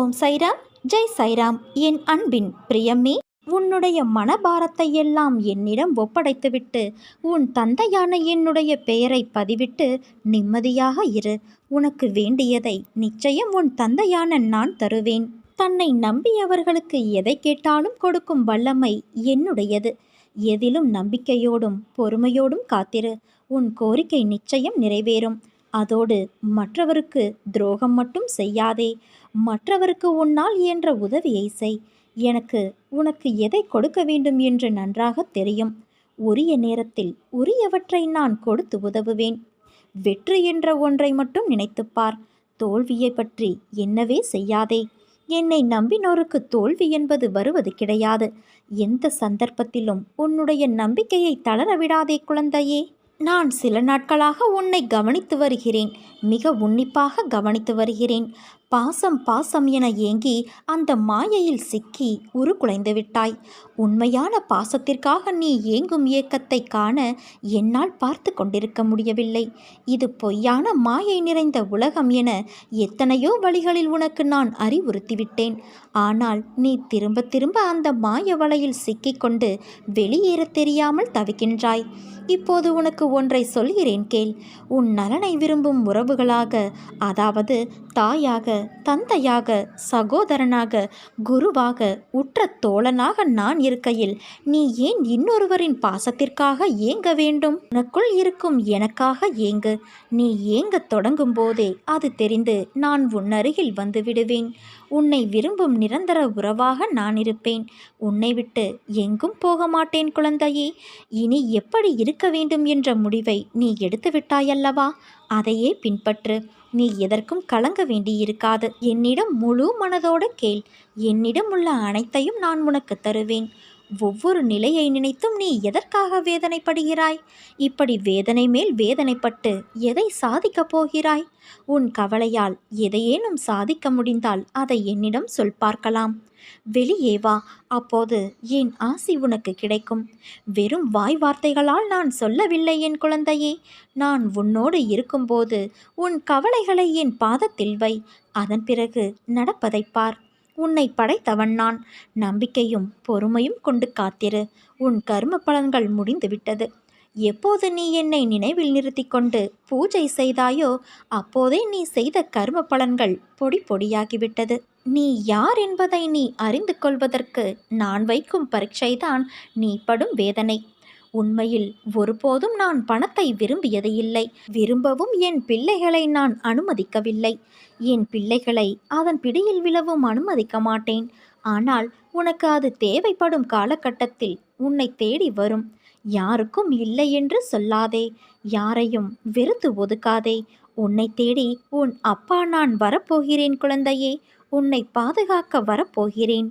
ஓம் சைராம் ஜெய் சைராம். என் அன்பின் பிரியமே உன்னுடைய மனபாரத்தை எல்லாம் என்னிடம் ஒப்படைத்துவிட்டு உன் தந்தையான என்னுடைய பெயரை பதிவிட்டு நிம்மதியாக இரு. உனக்கு வேண்டியதை நிச்சயம் உன் தந்தையான நான் தருவேன். தன்னை நம்பியவர்களுக்கு எதை கேட்டாலும் கொடுக்கும் வல்லமை என்னுடையது. எதிலும் நம்பிக்கையோடும் பொறுமையோடும் காத்திரு. உன் கோரிக்கை நிச்சயம் நிறைவேறும். அதோடு மற்றவருக்கு துரோகம் மட்டும் செய்யாதே. மற்றவருக்கு உன்னால் இயன்ற உதவியை செய். எனக்கு உனக்கு எதை கொடுக்க வேண்டும் என்று நன்றாக தெரியும். உரிய நேரத்தில் உரியவற்றை நான் கொடுத்து உதவுவேன். வெற்றி என்ற ஒன்றை மட்டும் நினைத்துப்பார் தோல்வியை பற்றி என்னவே செய்யாதே. என்னை நம்பினோருக்கு தோல்வி என்பது வருவது கிடையாது. எந்த சந்தர்ப்பத்திலும் உன்னுடைய நம்பிக்கையை தளர விடாதே குழந்தையே. நான் சில நாட்களாக உன்னை கவனித்து வருகிறேன். மிக உன்னிப்பாக கவனித்து வருகிறேன். பாசம் பாசம் என ஏங்கி அந்த மாயையில் சிக்கி உருக்குலைந்து விட்டாய். உண்மையான பாசத்திற்காக நீ ஏங்கும் ஏக்கத்தை காண என்னால் பார்த்து கொண்டிருக்க முடியவில்லை. இது பொய்யான மாயை நிறைந்த உலகம் என எத்தனையோ வழிகளில் உனக்கு நான் அறிவுறுத்திவிட்டேன். ஆனால் நீ திரும்ப திரும்ப அந்த மாய வலையில் சிக்கிக்கொண்டு வெளியேற தெரியாமல் தவிக்கின்றாய். இப்போது உனக்கு ஒன்றை சொல்கிறேன் கேள். உன் நலனை விரும்பும் உறவுகளாக அதாவது தாயாக தந்தையாக சகோதரனாக குருவாக உற்ற தோழனாக நான் இருக்கையில் நீ ஏன் இன்னொருவரின் பாசத்திற்காக ஏங்க வேண்டும்? உனக்குள் இருக்கும் எனக்காக ஏங்கு. நீ ஏங்கத் தொடங்கும் போதே அது தெரிந்து நான் உன்னருகில் வந்து விடுவேன் உன்னை விரும்பும் நிரந்தர உறவாக நான் இருப்பேன். உன்னை விட்டு எங்கும் போக மாட்டேன் குழந்தையே. இனி எப்படி இருக்க வேண்டும் என்ற முடிவை நீ எடுத்துவிட்டாயல்லவா? அதையே பின்பற்று. நீ எதற்கும் கலங்க வேண்டியிருக்காது. என்னிடம் முழு மனதோடு கேள். என்னிடம் உள்ள அனைத்தையும் நான் உனக்கு தருவேன். ஒவ்வொரு நிலையை நினைத்தும் நீ எதற்காக வேதனைப்படுகிறாய்? இப்படி வேதனை மேல் வேதனைப்பட்டு எதை சாதிக்கப் போகிறாய்? உன் கவலையால் எதையேனும் சாதிக்க முடிந்தால் அதை என்னிடம் சொல் பார்க்கலாம். வெளியே வா அப்போது என் ஆசி உனக்கு கிடைக்கும்? வெறும் வாய் வார்த்தைகளால் நான் சொல்லவில்லை என் குழந்தையே. நான் உன்னோடு இருக்கும்போது உன் கவலைகளை என் பாதத்தில் வை. அதன் பிறகு நடப்பதை பார். உன்னை படைத்தவன் நான் நம்பிக்கையும் பொறுமையும் கொண்டு காத்திரு. உன் கர்ம பலன்கள் முடிந்துவிட்டது எப்போது நீ என்னை நினைவில் நிறுத்தி கொண்டு பூஜை செய்தாயோ அப்போதே நீ செய்த கர்ம பலன்கள் பொடி பொடியாகிவிட்டது நீ யார் என்பதை நீ அறிந்து கொள்வதற்கு நான் வைக்கும் பரீட்சைதான் நீ படும் வேதனை. உண்மையில் ஒருபோதும் நான் பணத்தை விரும்பியது இல்லை விரும்பவும் என் பிள்ளைகளை நான் அனுமதிக்கவில்லை. என் பிள்ளைகளை அதன் பிடியில் விழவும் அனுமதிக்க மாட்டேன். ஆனால் உனக்கு அது தேவைப்படும் காலகட்டத்தில் உன்னை தேடி வரும். யாருக்கும் இல்லை என்று சொல்லாதே. யாரையும் வெறுத்து ஒதுக்காதே. உன்னை தேடி உன் அப்பா நான் வரப்போகிறேன் குழந்தையே. உன்னை பாதுகாக்க வரப்போகிறேன்.